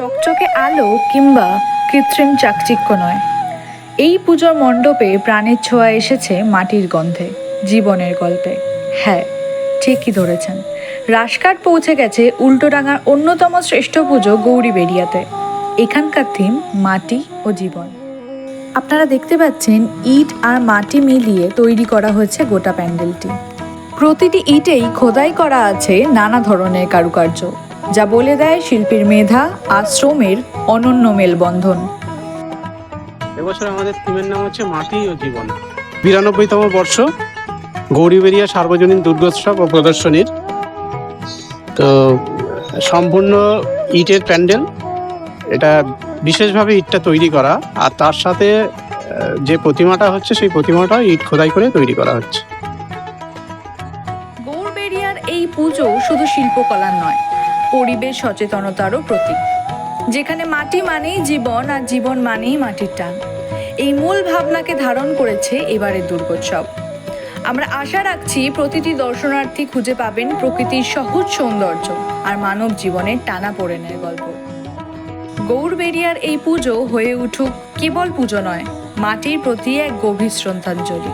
চকচকে আলো কিংবা কৃত্রিম চাকচিক্য নয়। এই পুজোর মণ্ডপে প্রাণের ছোঁয়া এসেছে মাটির গন্ধে, জীবনের গল্পে। হ্যাঁ ঠিকই ধরেছেন। রাসকাট পৌঁছে গেছে উল্টোডাঙার অন্যতম শ্রেষ্ঠ পুজো গৌরী বেরিয়াতে এখানকার থিম মাটি ও জীবন। আপনারা দেখতে পাচ্ছেন ইট আর মাটি মিলিয়ে তৈরি করা হয়েছে গোটা প্যান্ডেলটি। প্রতিটি ইটেই খোদাই করা আছে নানা ধরনের কারুকার্য। যা বলে দেয় শিল্পীর মেধা আর শ্রমের অনন্য মেলবন্ধন। এবছর আমাদের থিমের নাম হচ্ছে মাটি ও জীবন। বিরানব্বইতম বর্ষ গৌরীবেরিয়া সার্বজনীন দুর্গোৎসব ও প্রদর্শনীর। তো সম্পূর্ণ ইটের প্যান্ডেল এটা বিশেষভাবে ইটটা তৈরি করা আর তার সাথে যে প্রতিমাটা হচ্ছে সেই প্রতিমাটা ইট খোদাই করে তৈরি করা হচ্ছে। গৌরবেরিয়ার এই পুজো শুধু শিল্পকলার নয় পরিবেশ সচেতনতারও প্রতীক। যেখানে মাটি মানেই জীবন আর জীবন মানেই মাটির টান। এই মূল ভাবনাকে ধারণ করেছে এবারের দুর্গোৎসব। আমরা আশা রাখছি প্রতিটি দর্শনার্থী খুঁজে পাবেন প্রকৃতির সহজ সৌন্দর্য আর মানব জীবনের টানা পড়েনের গল্প। গৌরবেরিয়ার এই পুজো হয়ে উঠুক কেবল পুজো নয়, মাটির প্রতি এক গভীর শ্রদ্ধাঞ্জলি।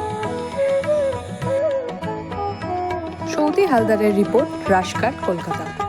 সৌদি হালদারের রিপোর্ট রাশকাট কলকাতা।